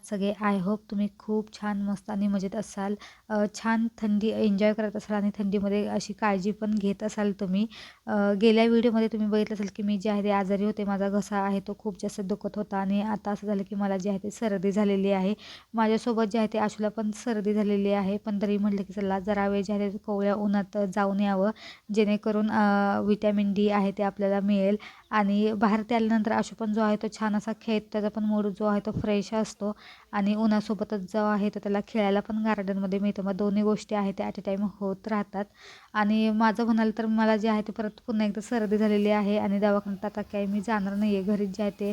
आहात सगळे I hope तुम्ही खूप छान मस्त आणि मजेत असाल. छान थंडी एन्जॉय करत असाल आणि थंडीमध्ये अशी काळजी पण घेत असाल तुम्ही. गेल्या व्हिडिओमध्ये तुम्ही बघितलं असेल की मी जे आहे ते आजारी होते माझा घसा आहे तो खूप जास्त दुखत होता आणि आता असं झालं की मला जे आहे ते सर्दी झालेली आहे. माझ्यासोबत जे आहे ते आशूला पण सर्दी झालेली आहे पण तरी म्हटलं की चला जरा वेळ जे आहे ते कोवळ्या उन्हात जाऊन यावं. जेणेकरून विटॅमिन डी आहे ते आपल्याला मिळेल. आणि बाहेर ते आल्यानंतर आशू पण जो आहे तो छान असा खेळ त्याचा पण मूड जो आहे तो फ्रेश असतो. आणि उन्हासोबतच जो आहे तो त्याला खेळायला पण गार्डनमध्ये मिळतं. मग दोन्ही गोष्टी आहेत त्या ॲट अ टाईम होत राहतात. आणि माझं म्हणाल तर मला जे आहे ते परत पुन्हा एकदा सर्दी झालेली आहे आणि दवाखान्यात आता काही मी जाणार नाही आहे घरीच जे आहे ते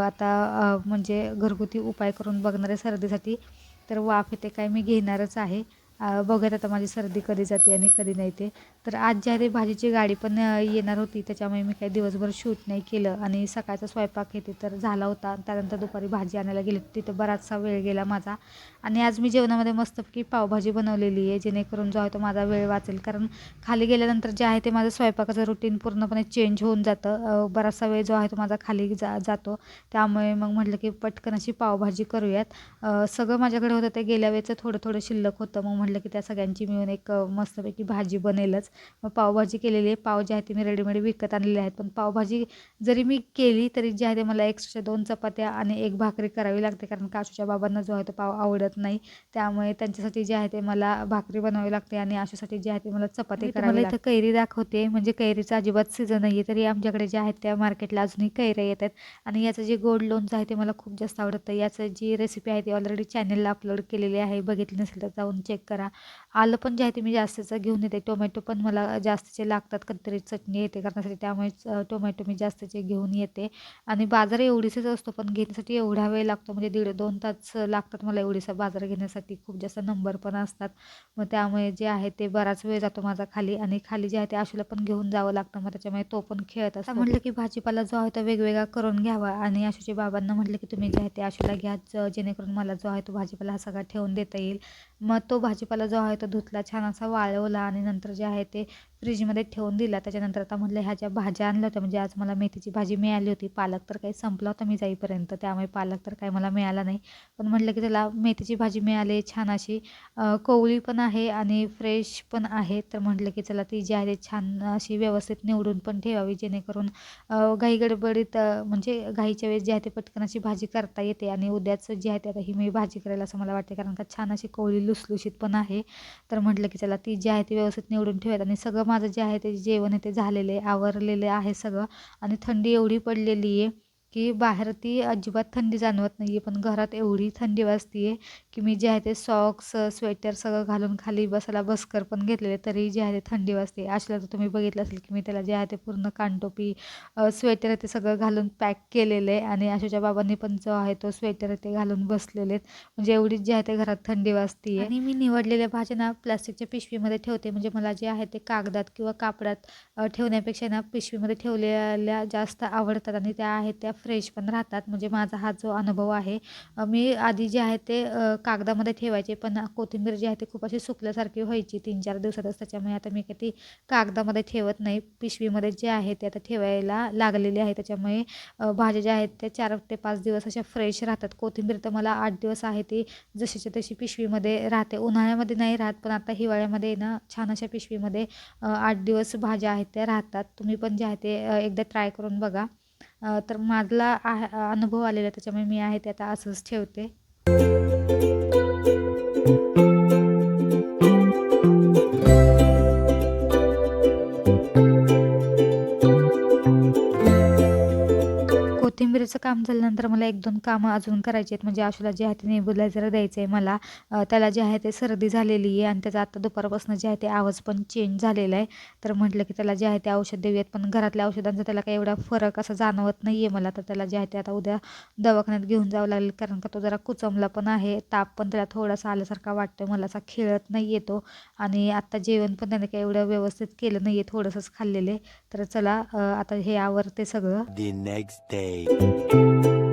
आता म्हणजे घरगुती उपाय करून बघणार आहे सर्दीसाठी तर वाफ येते काय मी घेणारच आहे. बघत आता माझी सर्दी कधी जाते आणि कधी नाही ते. तर आज जे आहे ते भाजीची गाडी पण येणार होती त्याच्यामुळे मी काही दिवसभर शूट नाही केलं आणि सकाळचा स्वयंपाक येते तर झाला होता. त्यानंतर दुपारी भाजी आणायला गेली होती तिथं बराचसा वेळ गेला माझा. आणि आज मी जेवणामध्ये मस्तपैकी पावभाजी बनवलेली आहे जेणेकरून जो आहे तो माझा वेळ वाचेल. कारण खाली गेल्यानंतर जे आहे ते माझं स्वयंपाकाचं रुटीन पूर्णपणे चेंज होऊन जातं. बराचसा वेळ जो आहे तो माझा खाली जा जातो. त्यामुळे मग म्हटलं की पटकन अशी पावभाजी करूयात. सगळं माझ्याकडे होतं ते गेल्या वेळेचं थोडं थोडं शिल्लक होतं. मग म्हटलं की त्या सगळ्यांची मिळून एक मस्तपैकी भाजी बनेलच. मग पावभाजी केलेली आहे. पाव जे आहे ते मी रेडीमेड विकत आणलेले आहेत. पण पावभाजी जरी मी केली तरी जे आहे ते मला एक्स्ट्रा दोन चपात्या आणि एक भाकरी करावी लागते. कारण काशूच्या बाबांना जो आहे तो पाव आवडत नाही. त्यामुळे त्यांच्यासाठी जे आहे ते मला भाकरी बनवावी लागते आणि आशूसाठी जे आहे ते मला चपाती करावी लागते. कैरी दाखवते. म्हणजे कैरीचा अजिबात सीझन नाही आहे तरी आमच्याकडे जे आहेत त्या मार्केटला अजूनही कैऱ्या येतात. आणि याचं जे गोड लोणचं आहे ते मला खूप जास्त आवडतं. याचं जी रेसिपी आहे ती ऑलरेडी चॅनलला अपलोड केलेली आहे. बघितली नसेल तर जाऊन चेक करा. करा. आलं पण जे आहे ते मी जास्तीचं घेऊन येते टोमॅटो पण मला जास्तीचे लागतात. कधीतरी चटणी येते करण्यासाठी. त्यामुळेच टोमॅटो मी जास्तीचे घेऊन येते. आणि बाजार एवढीसच असतो पण घेण्यासाठी एवढा वेळ लागतो. म्हणजे दीड दोन तास लागतात मला एवढीसा बाजार घेण्यासाठी. खूप जास्त नंबर पण असतात. मग त्यामुळे जे आहे ते बराच वेळ जातो माझा खाली. आणि खाली जे आहे ते आशूला पण घेऊन जावं लागतं. मग त्याच्यामुळे तो पण खेळत असतो. म्हटलं की भाजीपाला जो आहे तो वेगवेगळा करून घ्यावा. आणि आशूच्या बाबांना म्हटलं की तुम्ही जे आहे ते आशूला घ्या. जेणेकरून मला जो आहे तो भाजीपाला हा सगळा ठेवून देता येईल. मग तो भाजी भाजीपाला जो आहे तो धुतला छान असा वाळवला आणि नंतर जे आहे ते फ्रीजमध्ये ठेवून दिला. त्याच्यानंतर आता म्हटलं ह्या ज्या भाज्या आणल्या होत्या म्हणजे आज मला मेथीची भाजी मिळाली होती. पालक तर काही संपला होता मी जाईपर्यंत. त्यामुळे पालक तर काही मला मिळाला नाही. पण म्हटलं की त्याला मेथीची भाजी मिळाली छान अशी कोवळी पण आहे आणि फ्रेश पण आहे. तर म्हटलं की चला ती जी आहे ते छान अशी व्यवस्थित निवडून पण ठेवावी जेणेकरून घाई गडबडीत म्हणजे घाईच्या वेळेस जी आहे ते पटकन अशी भाजी करता येते आणि उद्याच जी आहे ते आता ही मी भाजी करायला असं मला वाटते कारण का छान अशी कोवळी लुसलुशीत पण आहे. तर म्हटलं की चला ती जी आहे ती व्यवस्थित निवडून ठेवत आणि सगळं माझं जे आहे ते जेवण आहे ते झालेलं आहे आवरलेलं आहे सगळं. आणि थंडी एवढी पडलेली आहे. की बाहेर ती अजिबात थंडी जाणवत नाही आहे पण घरात एवढी थंडी वाजते आहे की मी जे आहे ते सॉक्स स्वेटर सगळं घालून खाली बसायला बसकर पण घेतलेले तरी जे आहे ते थंडी वाजते. अशा तर तुम्ही बघितलं असेल की मी त्याला जे आहे ते पूर्ण कानटोपी स्वेटर आहे ते सगळं घालून पॅक केलेलं आहे आणि आशूच्या बाबांनी पण जो आहे तो स्वेटर आहे ते घालून बसलेले आहेत म्हणजे एवढीच जे आहे ते घरात थंडी वाजते आणि मी निवडलेल्या भाज्या ना प्लास्टिकच्या पिशवीमध्ये ठेवते. म्हणजे मला जे आहे ते कागदात किंवा कापडात ठेवण्यापेक्षा ना पिशवीमध्ये ठेवलेल्या जास्त आवडतात आणि त्या आहेत त्या फ्रेश पण राहतात. म्हणजे माझा हा जो अनुभव आहे मी आधी जे आहे ते कागदामध्ये ठेवायचे पण कोथिंबीर जी आहे ते खूप अशी सुकल्यासारखी व्हायची तीन चार दिवसातच. त्याच्यामुळे आता मी काही ती कागदामध्ये ठेवत नाही. पिशवीमध्ये जे आहे ते आता ठेवायला लागलेली आहे. त्याच्यामुळे भाज्या ज्या आहेत त्या चार ते पाच दिवस अशा फ्रेश राहतात. कोथिंबीर तर मला आठ दिवस आहे ती जशीच्या तशी पिशवीमध्ये राहते. उन्हाळ्यामध्ये नाही राहत पण आता हिवाळ्यामध्ये ना छान अशा पिशवीमध्ये आठ दिवस भाज्या आहेत त्या राहतात. तुम्ही पण जे आहे ते एकदा ट्राय करून बघा. तर माझला आ अनुभव आलेला त्याच्यामुळे मी आहे ते आता असंच ठेवते. काम झाल्यानंतर मला एक दोन कामं अजून करायची आहेत. म्हणजे आशूला जे आहे ते नेबुलायझर द्यायचं आहे मला. त्याला जे आहे ते सर्दी झालेली आहे आणि त्याचा आता दुपारपासून जे आहे ते आवाज पण चेंज झालेला आहे. तर म्हटलं की त्याला जे आहे ते औषध देऊयात. पण घरातल्या औषधांचा त्याला काही एवढा फरक असा जाणवत नाही आहे मला. तर त्याला जे आहे ते आता उद्या दवाखान्यात घेऊन जावं लागेल. कारण का तो जरा कुचमला पण आहे. ताप पण त्याला थोडासा आल्यासारखा वाटतं मला असा खेळत नाही येतो आणि आत्ता जेवण पण त्याने काही एवढं व्यवस्थित केलं नाही आहे थोडंसंच खाल्लेले तर चला आता हे आवरते सगळं. The next day. काल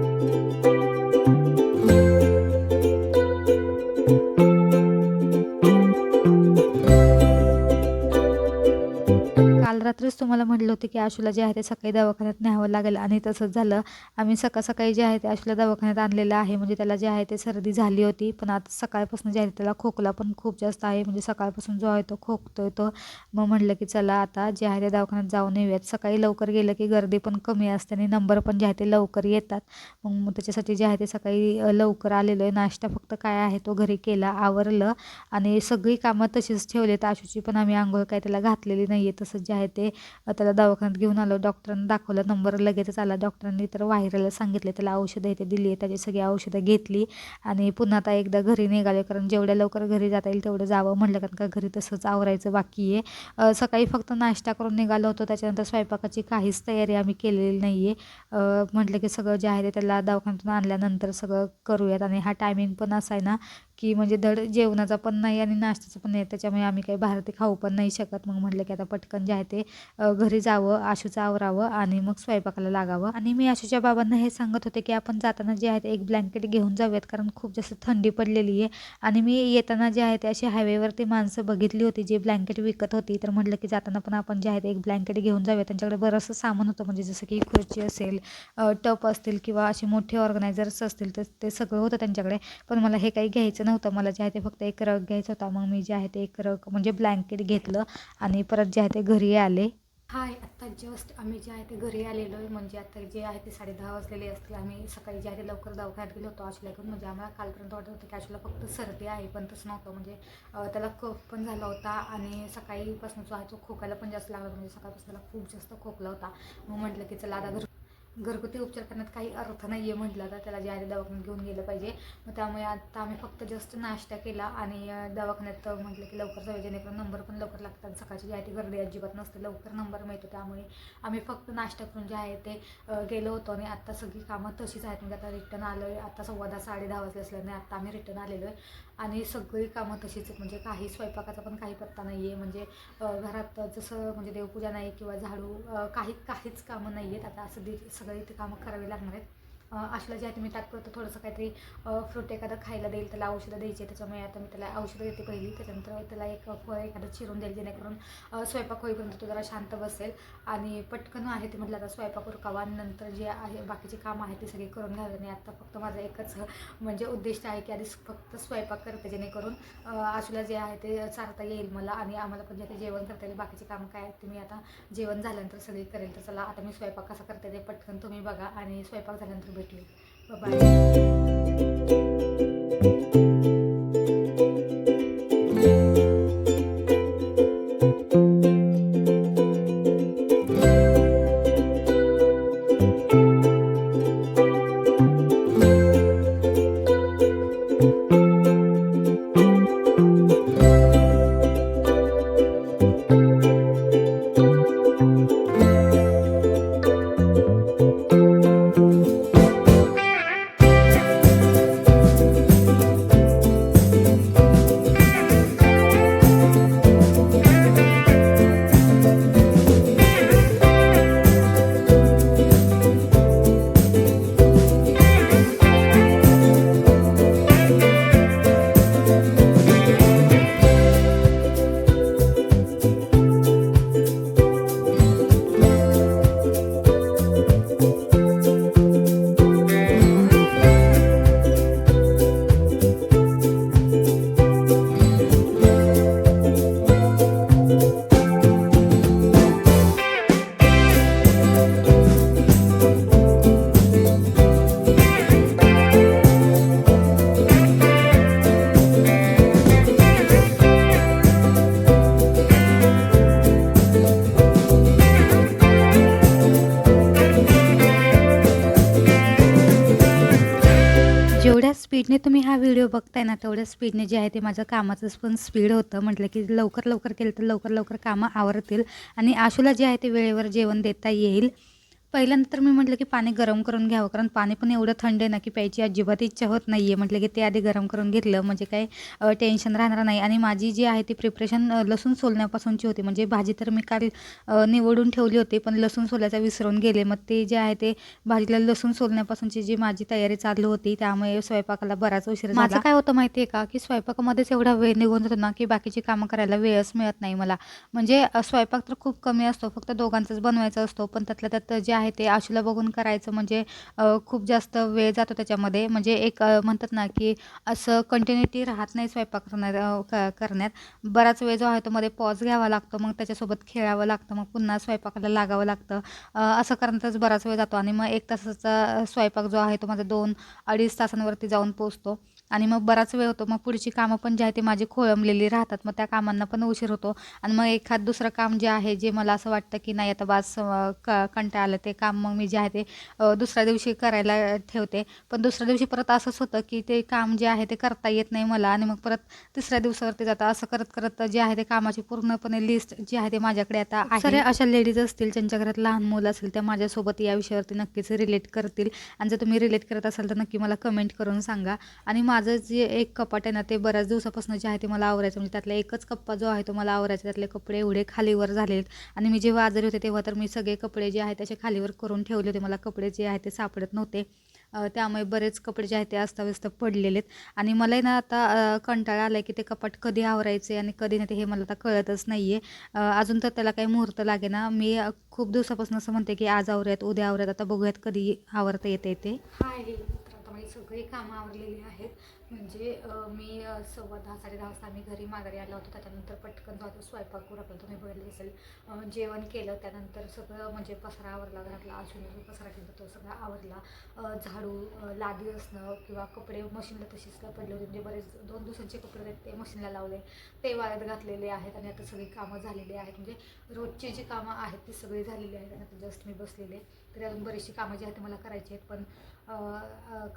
तुम्हाला म्हटलं होतं की आशूला जे आहे ते सकाळी दवाखान्यात न्यावं लागेल आणि तसंच झालं. आम्ही सकाळ सकाळी जे आहे ते आशूला दवाखान्यात आणलेलं आहे. म्हणजे त्याला जे आहे ते सर्दी झाली होती. पण आता सकाळपासून जे आहे त्याला खोकला पण खूप जास्त आहे. म्हणजे सकाळपासून जो आहे तो खोकतोय तो. मग म्हटलं की चला आता जे आहे ते दवाखान्यात जाऊन येऊयात. सकाळी लवकर गेलं की गर्दी पण कमी असते आणि नंबर पण जे आहे ते लवकर येतात. मग मग त्याच्यासाठी जे आहे ते सकाळी लवकर आलेलो आहे. नाश्ता फक्त काय आहे तो घरी केला आवरलं आणि सगळी कामं तशीच ठेवलेत आशूची पण आम्ही आंघोळ काय त्याला घातलेली नाही आहे तसंच जे आहे ते त्याला दवाखान्यात घेऊन आलो. डॉक्टरांना दाखवलं नंबर लगेचच आला. डॉक्टरांनी तर वाहिराला सांगितले त्याला औषधं इथे दिली आहे त्याची सगळी औषधं घेतली आणि पुन्हा आता एकदा घरी निघाले कारण जेवढ्या लवकर घरी जाता येईल तेवढं जावं म्हटलं कारण का घरी तसंच आवरायचं बाकी आहे. सकाळी फक्त नाश्ता करून निघालो होतो. त्याच्यानंतर स्वयंपाकाची काहीच तयारी आम्ही केलेली नाही आहे म्हटलं की सगळं जे आहे ते त्याला दवाखान्यातून आणल्यानंतर सगळं करूयात आणि हा टायमिंग पण असा आहे ना की म्हणजे धड जेवणाचा पण नाही आणि नाश्त्याचं पण नाही. त्याच्यामुळे आम्ही काही बाहेर ते खाऊ पण नाही शकत. मग म्हटलं की आता पटकन जे आहे ते घरी जावं आशूचं आवरावं आणि मग स्वयंपाकाला लागावं. आणि मी आशूच्या बाबांना हे सांगत होते की आपण जाताना जे आहे ते एक ब्लँकेट घेऊन जाऊयात कारण खूप जास्त थंडी पडलेली आहे. आणि मी येताना जे आहे ते अशी हायवेवरती माणसं बघितली होती जी ब्लँकेट विकत होती. तर म्हटलं की जाताना पण आपण जे आहे ते एक ब्लँकेट घेऊन जाऊया त्यांच्याकडे बरंचसं सामान होतं. म्हणजे जसं की खुर्ची असेल टप असतील किंवा असे मोठे ऑर्गनायझर्स असतील तर ते सगळं होतं त्यांच्याकडे. पण मला हे काही घ्यायचं नव्हतं. मला जे आहे ते फक्त एक रग घ्यायचा होता. मग मी जे आहे ते एक रग म्हणजे ब्लँकेट घेतलं आणि परत जे आहे ते घरी आले. हाय आत्ता जस्ट आम्ही जे आहे ते घरी आलेलो आहे. म्हणजे आता जे आहे ते साडे दहा वाजलेले असतील आम्ही सकाळी जे आहे ते लवकर दवाखान्यात गेलो होतो आशुला घेऊन म्हणजे आम्हाला कालपर्यंत वाटत होतं की आशुला फक्त सर्दी आहे पण तसं नव्हतं. म्हणजे त्याला कफ पण झाला होता आणि सकाळीपासून जो आहे तो खोकायला पण जास्त लागला म्हणजे सकाळपासून त्याला खूप जास्त खोकला होता. मग म्हटलं की चला आता घर घरगुती उपचार करण्यात काही अर्थ नाही आहे म्हटलं तर त्याला जे आहे दवाखान्यात घेऊन गेलं पाहिजे. मग त्यामुळे आता आम्ही फक्त जस्ट नाश्ता केला आणि दवाखान्यात म्हटलं की लवकर जाऊ जेणेकरून नंबर पण लवकर लागतात. सकाळची जी आहे ती गर्दी अजिबात नसते लवकर नंबर मिळतो. त्यामुळे आम्ही फक्त नाश्ता करून जे आहे ते गेलो होतो आणि आत्ता सगळी कामं तशीच आहेत. म्हणजे आता रिटर्न आलो आहे आत्ता सव्वा दहा साडे दहा वाजले असल्याने आत्ता आम्ही रिटर्न आलेलो आहे आणि सगळी कामं तशीच आहेत. म्हणजे काही स्वयंपाकाचा पण काही पत्ता नाही आहे म्हणजे घरात जसं म्हणजे देवपूजा नाही किंवा झाडू काही काहीच कामं नाही आहेत आता असं दि सगळे इथे कामं करावी लागणार आहेत. आशुला जे आहे ते मी तात्पुरतं थोडंसं काहीतरी फ्रूट एखादं खायला देईल त्याला औषधं द्यायची त्याच्यामुळे आता मी त्याला औषधं देते पहिली. त्याच्यानंतर त्याला एक फळ एखादं चिरून देईल जेणेकरून स्वयंपाक होईपर्यंत तो जरा शांत बसेल. आणि पटकन आहे ते म्हटलं आता स्वयंपाक उरकावा नंतर जे आहे बाकीचे कामं आहे ते सगळे करून घ्यावे. आणि आता फक्त माझं एकच म्हणजे उद्दिष्ट आहे की आधी फक्त स्वयंपाक करते जेणेकरून अं, आशुला जे आहे ते चारता येईल मला आणि आम्हाला पण जे ते जेवण करता येईल. बाकीचे कामं काय आहेत ते मी आता जेवण झाल्यानंतर सगळी करेल. तर चला आता मी स्वयंपाक कसा करते ते पटकन तुम्ही बघा आणि स्वयंपाक झाल्यानंतर भेटूया बाय जेवढ्या स्पीडने तुम्ही हा व्हिडिओ बघताय ना तेवढ्या स्पीडने जे आहे ते माझं कामाचं पण स्पीड होतं. म्हटलं की लवकर लवकर केलं तर लवकर लवकर कामं आवरतील. आणि आशूला जे आहे ते वेळेवर जेवण देता येईल. पहिल्यांदा तर मी म्हटलं की पाणी गरम करून घ्यावं कारण पाणी पण एवढं थंड आहे ना की प्यायची अजिबात इच्छा होत नाही आहे म्हटलं की ते आधी गरम करून घेतलं म्हणजे काही अ, टेन्शन राहणार नाही. आणि माझी जी आहे ती प्रिपरेशन लसूण सोलण्यापासूनची होती. म्हणजे भाजी तर मी काल निवडून ठेवली होती पण लसूण सोलायचा विसरून गेले. मग ते जे आहे ते भाजीला लसूण सोलण्यापासूनची जी माझी तयारी चालू होती त्यामुळे स्वयंपाकाला बराच उशीर माझं काय होतं माहिती आहे का की स्वयंपाकामध्येच एवढा वेळ निघून जातो ना की बाकीची कामं करायला वेळच मिळत नाही मला. म्हणजे स्वयंपाक तर खूप कमी असतो फक्त दोघांचाच बनवायचा असतो पण त्यातल्या त्यात जे आहे ते आशूला बघून करायचं. म्हणजे खूप जास्त वेळ जातो त्याच्यामध्ये. म्हणजे एक म्हणतात ना की असं कंटिन्युटी राहत नाही स्वयंपाक करण्यात क करण्यात. बराच वेळ जो आहे तो मध्ये पॉज घ्यावा लागतो. मग त्याच्यासोबत खेळावं लागतं. मग पुन्हा स्वयंपाकाला लागावं लागतं. असं करण्यातच बराच वेळ जातो. आणि मग एक तासाचा स्वयंपाक जो आहे तो माझा दोन अडीच तासांवरती जाऊन पोचतो आणि मग बराच वेळ होतो. मग पुढची कामं पण जी आहे ते माझी खोळंबलेली राहतात. मग त्या कामांना पण उशीर होतो. आणि मग एखाद दुसरं काम जे आहे जे मला असं वाटतं की नाही आता बास अ, क कंटाळा आलं ते काम मग मी जे आहे ते दुसऱ्या दिवशी करायला ठेवते. पण दुसऱ्या दिवशी परत असंच होतं की ते काम जे आहे ते करता येत नाही मला. आणि मग परत तिसऱ्या दिवसावरती जातं असं करत करत जे आहे ते कामाची पूर्णपणे लिस्ट जी आहे ते माझ्याकडे आता आहे. अशा लेडीज असतील ज्यांच्या घरात लहान मुलं असेल त्या माझ्यासोबत या विषयावरती नक्कीच रिलेट करतील. आणि जर तुम्ही रिलेट करत असाल तर नक्की मला कमेंट करून सांगा. आणि माझं जे एक कपाट आहे ना ते बऱ्याच दिवसापासून जे आहे ते मला आवरायचं म्हणजे त्यातला एकच कप्पा जो आहे तो मला आवरायचा त्यातले कपडे एवढे खालीवर झालेत. आणि मी जेव्हा आजारी होते तेव्हा तर मी सगळे कपडे जे आहेत त्याचे खालीवर करून ठेवले होते. मला कपडे जे आहे ते सापडत नव्हते. त्यामुळे बरेच कपडे जे आहेत ते अस्ताव्यस्त पडलेले आहेत आणि मलाही ना आता कंटाळा आला आहे की ते कपाट कधी आवरायचे आणि कधी नाही ते हे मला आता कळतच नाही आहे अजून तर त्याला काही मुहूर्त लागे ना मी खूप दिवसापासून असं म्हणते की आज आवरूयात उद्या आवरूयात. आता बघूयात कधी आवरता येते ते. हाय. सगळी कामं आवरलेली आहेत. म्हणजे मी सव्वा दहा साडे दहा वाजता आम्ही घरी माघारी आलो होतो. त्याच्यानंतर पटकन जातो स्वयंपाक स्वयंपाक उरकला तुम्ही बघितलं असेल. जेवण केलं. त्यानंतर सगळं म्हणजे पसरा आवरला घरातला. अजून पसरा केला तो सगळा आवरला. झाडू लादी असणं किंवा कपडे मशीनला तशीच पडले होते. म्हणजे बरेच दोन दिवसांचे कपडे आहेत ते मशीनला लावले. ते वाऱ्यात घातलेले आहेत आणि आता सगळी कामं झालेली आहेत. म्हणजे रोजची जी कामं आहेत ती सगळी झालेली आहेत आणि आता जस्ट मी बसलेले तरी अजून बरीचशी कामं जी आहेत ती मला करायची आहेत. पण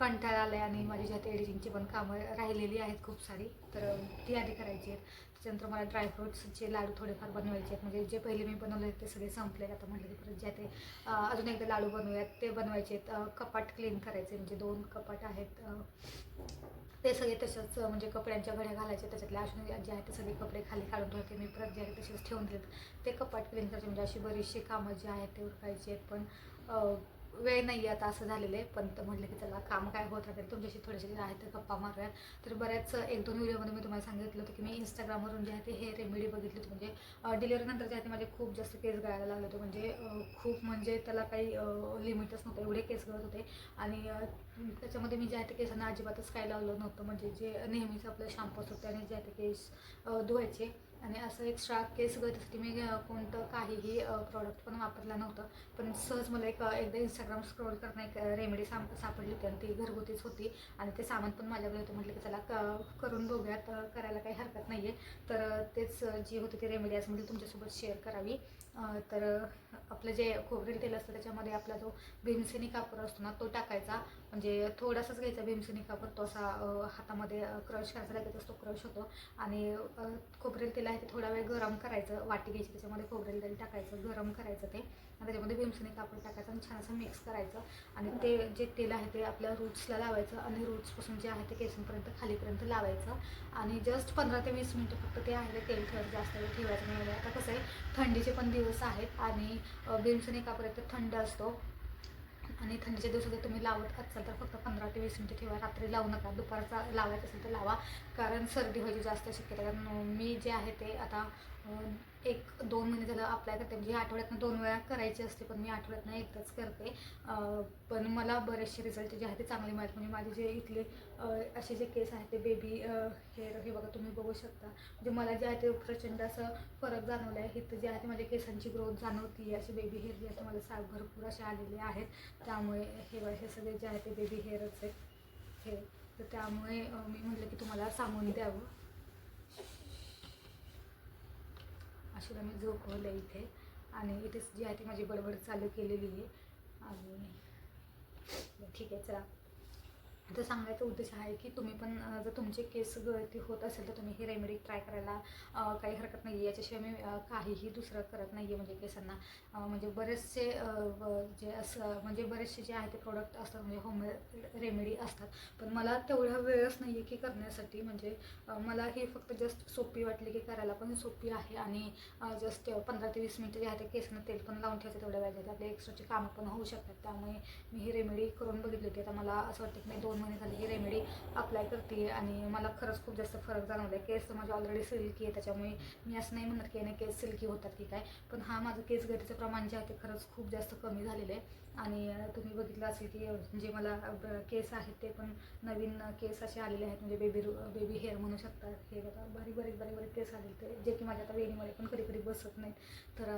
कंटाळा आला आहे आणि माझी ज्यात एडिटिंगची पण कामं राहिलेली आहेत खूप सारी तर ती आधी करायची आहेत. त्याच्यानंतर मला ड्रायफ्रूट्सचे लाडू थोडेफार बनवायचे आहेत. म्हणजे जे पहिले मी बनवले ते सगळे संपले आता म्हटलं की परत ज्या ते अजून एकदा लाडू बनवूयात ते बनवायचे आहेत. कपाट क्लीन करायचे म्हणजे दोन कपाट आहेत ते सगळे तसेच म्हणजे कपड्यांच्या घड्या घालायचे त्याच्यातले अजून जे आहेत ते सगळे कपडे खाली काढून ठेवते मी. परत जे आहे तसेच ठेवून दिलेत ते कपाट क्लीन करायचे म्हणजे अशी बरीचशी कामं जी आहेत ते उरकायची आहेत. पण वेळ नाही आहे आता असं झालेलं आहे. पण म्हटलं की चला काम काय होत राहते तुमच्याशी थोडेसे जे आहे तर गप्पा मारूया. तर बऱ्याच एक दोन व्हिडिओमध्ये मी तुम्हाला सांगितलं होतं की मी इंस्टाग्रामवरून जे आहे ते हे रेमेडी बघितली होती. म्हणजे डिलिव्हरीनंतर जे आहे ते माझे खूप जास्त केस गळायला लागले होते. म्हणजे खूप म्हणजे त्याला काही लिमिटच नव्हतं. एवढे केस गळत होते. आणि त्याच्यामध्ये मी जे आहे ते केसांना अजिबातच काय लावलं नव्हतं. म्हणजे जे नेहमीच आपलं शॅम्पू असतो त्याने जे आहे ते केस धुवायचे. आणि असं एक्स्ट्रा केस गळतीसाठी मी कोणतं काहीही प्रॉडक्ट पण वापरलं नव्हतं. पण सहज मला एक एकदा इंस्टाग्राम स्क्रोल करणं एक रेमेडी साम सापडली होती आणि ती घरगुतीच होती. आणि ते सामान पण माझ्याकडे होतं. म्हटलं की चला क करून बघूयात. करायला काही हरकत नाही आहे तर तेच जी होती ती रेमेडी आज म्हणजे तुमच्यासोबत शेअर करावी. तर आपलं जे खोबरेल तेल असतं त्याच्यामध्ये आपला जो भीमसेनी कापूर असतो ना तो टाकायचा. म्हणजे थोडासाच घ्यायचा भीमसेनी कापूर तो असा हातामध्ये क्रश करायचा लगेच तो क्रश होतो. आणि खोबरेल तेल आहे ते थोडा वेळ गरम करायचं वाटी घ्यायची त्याच्यामध्ये खोबरेल तेल टाकायचं गरम करायचं ते. आणि त्याच्यामध्ये भीमसेनी कापूर टाकायचं आणि छान असं मिक्स करायचं. आणि ते जे तेल आहे ते आपल्या रूट्सला लावायचं आणि रूट्सपासून जे आहे ते केसांपर्यंत खालीपर्यंत लावायचं. आणि जस्ट पंधरा ते वीस मिनटं फक्त ते आहे तेल ठेवायचं जास्त वेळ ठेवायचं नाही. आता कसं आहे थंडीचे पण दिवस दिवस आहेत आणि अ, एकापर्यंत थंड असतो. आणि थंडीच्या दिवसात जर तुम्ही लावत असाल तर फक्त पंधरा ते वीस मिनिटं ठेवा रात्री लावू नका. दुपारचा लावायचं असेल तर लावा. कारण सर्दी व्हायची जास्त शक्यता कारण मी जे आहे ते आता एक दोन महिने झालं अप्लाय करते. म्हणजे आठवड्यातनं दोन वेळा करायची असते पण मी आठवड्यातनं एकदाच करते. पण मला बरेचसे रिझल्ट जे आहेत ते चांगले मिळाले म्हणजे माझे जे इथले असे जे केस आहेत ते बेबी हेअर हे बघा तुम्ही बघू शकता. म्हणजे मला जे आहे ते प्रचंड असं फरक जाणवला आहे. इथं जे आहे ते माझ्या केसांची ग्रोथ जाणवती असे बेबी हेअर जे आहे मला सा भरपूर असे आलेले आहेत. त्यामुळे हे बघा, हे सगळे जे आहे ते बेबी हेअरच आहेत. हे तर त्यामुळे मी म्हटलं की तुम्हाला सांगून द्यावं. अशी मी झोपवलं इथे. आणि इथेच जी आहे ती माझी बडबड चालू केलेली आहे. आणि ठीक आहे चला. आता सांगायचा उद्देश आहे की तुम्ही पण जर तुमचे केस गळती होत असेल तर तुम्ही ही रेमेडी ट्राय करायला काही हरकत नाही आहे याच्याशिवाय मी काहीही दुसरं करत नाही आहे म्हणजे केसांना. म्हणजे, म्हणजे बरेचसे जे असं म्हणजे बरेचसे जे आहे ते प्रोडक्ट असतात म्हणजे होम रेमेडी असतात. पण मला तेवढा वेळच नाही आहे की करण्यासाठी. म्हणजे मला हे फक्त जस्ट सोपी वाटली की करायला पण सोपी आहे. आणि जस्ट पंधरा ते वीस मिनटं जे आहे ते केसांना तेल पण लावून ठेवायचं तेवढ्या वेळात. आपले एक्स्ट्राचे कामं पण होऊ शकतात. त्यामुळे मी ही रेमेडी करून बघितली होती आता मला असं वाटतं की मी दोन महिने झाले ही रेमेडी अप्लाय करते आणि मला खरंच खूप जास्त फरक जाणवला आहे केस तर माझे ऑलरेडी सिल्की आहे त्याच्यामुळे मी असं नाही म्हणत की नाही केस सिल्की होतात की काय पण हा माझं केस गळतीचं प्रमाण जे आहे ते खरंच खूप जास्त कमी झालेलं आहे. आणि तुम्ही बघितलं असेल की जे मला केस आहेत ते पण नवीन केस असे आलेले आहेत. म्हणजे बेबी बेबी हेअर म्हणू शकतात. हे बघा बारीक बारीक बारीक बारीक केस आलेले ते जे की माझ्या आता वेणीमध्ये पण कधी कधी बसत नाहीत. तर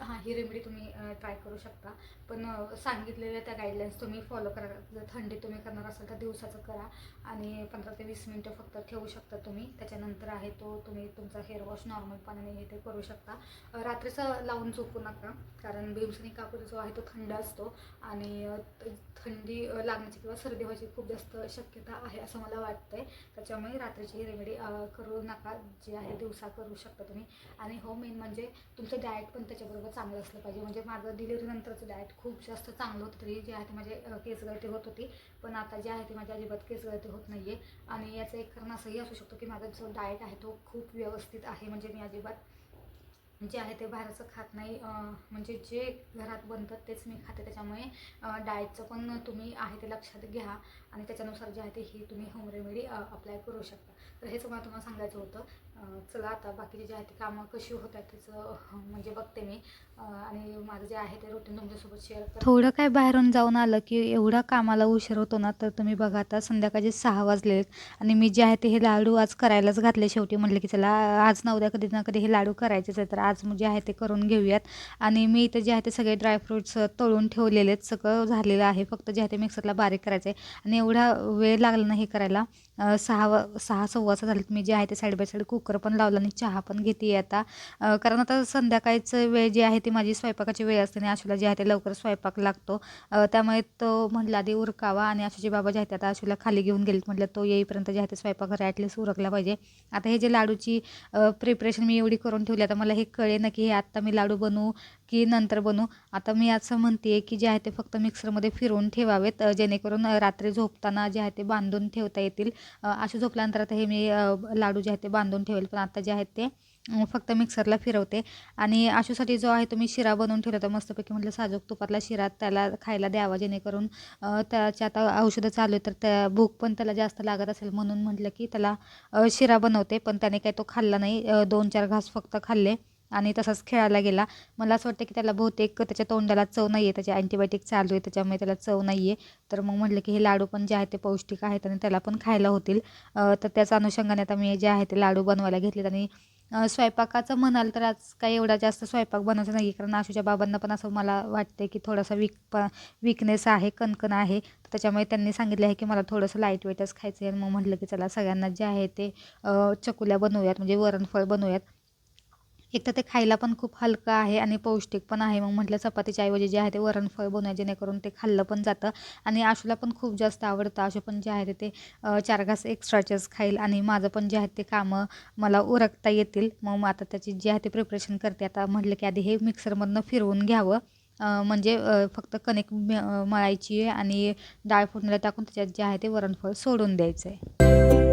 हां ही रेमेडी तुम्ही ट्राय करू शकता. पण सांगितलेल्या त्या गाईडलाईन्स तुम्ही फॉलो करा. जर थंडी तुम्ही करणार असाल तर दिवसाचं करा. आणि पंधरा ते वीस मिनटं फक्त ठेवू शकता तुम्ही. त्याच्यानंतर आहे तो तुम्ही तुमचा हेअर वॉश नॉर्मल पाण्याने हे ते करू शकता. रात्रीचं लावून झोपू नका. कारण भीमसनी कापूर जो आहे तो थंड असतो. आणि अ, त- थंडी लागण्याची किंवा सर्दी व्हायची खूप जास्त शक्यता आहे असं मला वाटतंय. त्याच्यामुळे रात्रीची ही रेमेडी करू नका. जी आहे दिवसा करू शकता तुम्ही. आणि हो मेन म्हणजे तुमचं डाएट पण त्याच्याबरोबर चांगलं असलं पाहिजे. म्हणजे माझं डिलिव्हरीनंतरचं डाएट खूप जास्त चांगलं होतं तरी जे आहे ते माझे अ, केस गळती होत होती. पण आता जे आहे ते माझ्या अजिबात केस गळती होत नाही आहे आणि याचं एक कारण असंही असू शकतो की माझा जो डाएट आहे तो खूप व्यवस्थित आहे. म्हणजे मी अजिबात जे आहे ते बाहेरचं खात नाही. म्हणजे जे घरात बनतात तेच मी खाते. त्याच्यामुळे डाएटचं पण तुम्ही आहे ते लक्षात घ्या आणि त्याच्यानुसार जे आहे ते ही तुम्ही होम रेमेडी अप्लाय करू शकता. तर हेच मला तुम्हाला सांगायचं होतं. चला आता बाकीचे जे आहे ते कामं कशी होत आहेत त्याचं म्हणजे बघते मी. आणि माझं जे आहे ते रुटीन तुमच्यासोबत शेअर थोडं काय बाहेरून जाऊन आलं की एवढा कामाला उशीर होतो ना तर तुम्ही बघा आता संध्याकाळचे सहा वाजले आहेत. आणि मी जे आहे ते हे लाडू आज करायलाच घातले. शेवटी म्हटलं की चला आज ना उद्या कधी ना कधी हे लाडू करायचेच आहे तर आज जे आहे ते करून घेऊयात. आणि मी इथं जे आहे ते सगळे ड्रायफ्रूट्स तळून ठेवलेले आहेत सगळं झालेलं आहे. फक्त जे आहे ते मिक्सरला बारीक करायचं आहे आणि एवढा वेळ लागला ना हे करायला. सहा वा सहा सव्वाचं झालेत. मी जे आहे ते साईड बाय साईड कुकर पण लावला आणि चहा पण घेते आता. कारण आता संध्याकाळचं वेळ जी आहे ती माझी स्वयंपाकाची वेळ असते आणि आशूला जे आहे ते लवकर स्वयंपाक लागतो. त्यामुळे तो म्हटला आधी उरकावा आणि आशूचे बाबा जे आहेत आता आशूला खाली घेऊन गेलेत. म्हटलं तो येईपर्यंत जे आहे ते स्वयंपाक ॲटलीस्ट उरकला पाहिजे. आता हे जे लाडूची प्रिपरेशन मी एवढी करून ठेवली आता मला हे कळे ना की हे आत्ता मी लाडू बनवू की नंतर बनवू आता मी असं म्हणते आहे की जे आहे ते फक्त मिक्सरमध्ये फिरवून ठेवावेत जेणेकरून रात्री झोपताना जे आहे ते बांधून ठेवता येतील. असे आशू झोपल्यानंतर आता हे मी लाडू जे आहे ते बांधून ठेवेल. पण आता जे आहेत ते फक्त मिक्सरला फिरवते. आणि आशूसाठी जो आहे तो मी शिरा बनवून ठेवला होता मस्तपैकी म्हटलं साजूक तुपातला शिरा त्याला खायला द्यावा जेणेकरून त्याच्या आता औषधं चालू आहे तर त्या भूक पण त्याला जास्त लागत असेल म्हणून म्हटलं की त्याला शिरा बनवते. पण त्याने काही तो खाल्ला नाही. दोन चार घास फक्त खाल्ले. आणि तसाच खेळायला गेला. मला असं वाटतं की त्याला बहुतेक त्याच्या तोंडाला चव नाही आहे त्याचे अँटीबायोटिक चालू आहे. त्याच्यामुळे त्याला चव नाही आहे तर मग म्हटलं की हे लाडू पण जे आहेत ते पौष्टिक आहेत आणि त्याला पण खायला होतील. तर त्याच्या अनुषंगाने आता मी जे आहे ते लाडू बनवायला घेतलेत. आणि स्वयंपाकाचं म्हणाल तर आज काही एवढा जास्त स्वयंपाक बनवायचा नाही कारण आशूच्या बाबांना पण असं मला वाटते की थोडासा वीक प विकनेस आहे कणकण आहे. तर त्याच्यामुळे त्यांनी सांगितलं आहे की मला थोडंसं लाइट वेटच खायचं आहे मग म्हटलं की चला सगळ्यांना जे आहे ते चकुल्या बनवूयात. म्हणजे वरणफळ बनवूयात. एक तर ते खायला पण खूप हलकं आहे आणि पौष्टिक पण आहे. मग म्हटलं चपातीच्या ऐवजी जे आहे ते वरणफळ बनवूया जेणेकरून ते खाल्लं पण जातं. आणि आशूला पण खूप जास्त आवडतं. आशू पण जे आहे ते चार घास एक्स्ट्राचेच खाईल आणि माझं पण जे आहे ते कामं मला उरकता येतील. मग मग आता त्याची जी आहे ते प्रिपरेशन करते. आता म्हटलं की आधी हे मिक्सरमधनं फिरवून घ्यावं. म्हणजे फक्त कणिक म- मळायची आहे आणि डाळ फोडणीला टाकून त्याच्यात जे आहे ते वरणफळ सोडून द्यायचं आहे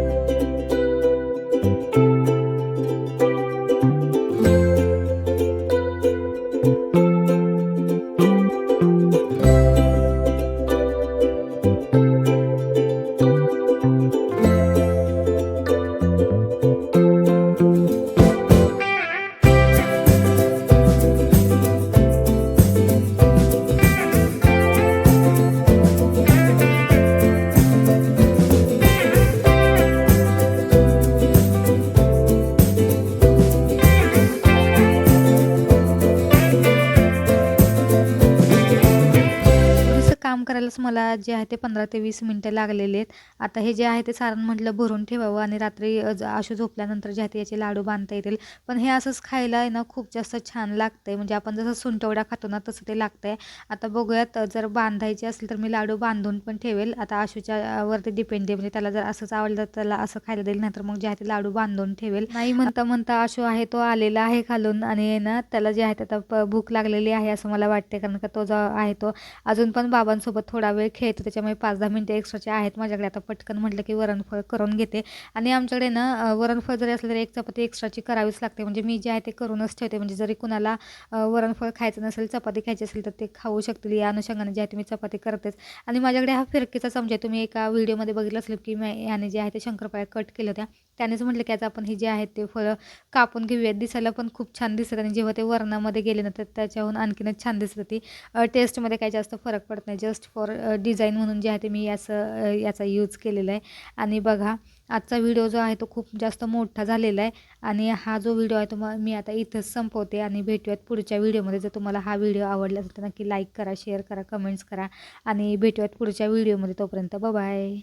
मला जे आहे ते पंधरा ते वीस मिनटं लागलेले आहेत. आता हे जे आहे ते सारण म्हटलं भरून ठेवावं आणि रात्री आशू झोपल्यानंतर जे आहे ते याचे लाडू बांधता येतील. पण हे असंच खायला आहे ना खूप जास्त छान लागतंय. म्हणजे आपण जसं सुंटवडा खातो ना तसं ते लागतंय. आता बघूयात जर बांधायचे असेल तर मी लाडू बांधून पण ठेवेल. आता आशूच्या वरती डिपेंड आहे. म्हणजे त्याला जर असंच आवडलं तर त्याला असं खायला देईल. नाही तर मग जे आहे ते लाडू बांधून ठेवेल. नाही म्हणता म्हणता आशू आहे तो आलेला आहे खालून. आणि ना त्याला जे आहे ते आता भूक लागलेली आहे असं मला वाटते कारण का तो जो आहे तो अजून पण बाबांसोबत थोडा वेळ खेळतो त्याच्यामुळे पाच दहा मिनटं एक्स्ट्राचे आहेत माझ्याकडे. आता पटकन म्हटलं की वरणफळ करून घेते. आणि आमच्याकडे ना वरणफळ जरी असलं तरी एक चपाती एक्स्ट्राची करावीच लागते. म्हणजे मी जे आहे ते करूनच ठेवते. म्हणजे जरी कुणाला वरणफळ खायचं नसेल चपाती खायची असेल तर ते खाऊ शकतील. या अनुषंगाने जे आहे ते मी चपाती करतेच. आणि माझ्याकडे हा फिरकीचा चमचा आहे. तुम्ही एका व्हिडिओमध्ये बघितलं असेल की मी याने जे आहे ते शंकरपाळ्या कट केल्या होत्या. त्यानेच म्हटलं की आज आपण हे जे आहेत ते फळं कापून घेऊयात. दिसायला पण खूप छान दिसतात आणि जेव्हा ते वरणामध्ये गेले ना तर त्याच्याहून आणखीनच छान दिसत ती. टेस्टमध्ये काही जास्त फरक पडत नाही. जस्ट फॉर डिझाईन म्हणून जे आहे ते मी याचं याचा यूज केलेला आहे. आणि बघा आजचा व्हिडिओ जो आहे तो खूप जास्त मोठा झालेला आहे. आणि हा जो व्हिडिओ आहे तो मग मी आता इथंच संपवते आणि भेटूयात पुढच्या व्हिडिओमध्ये जर तुम्हाला हा व्हिडिओ आवडला असेल तर नक्की लाईक करा शेअर करा कमेंट्स करा. आणि भेटूयात पुढच्या व्हिडिओमध्ये तोपर्यंत बाय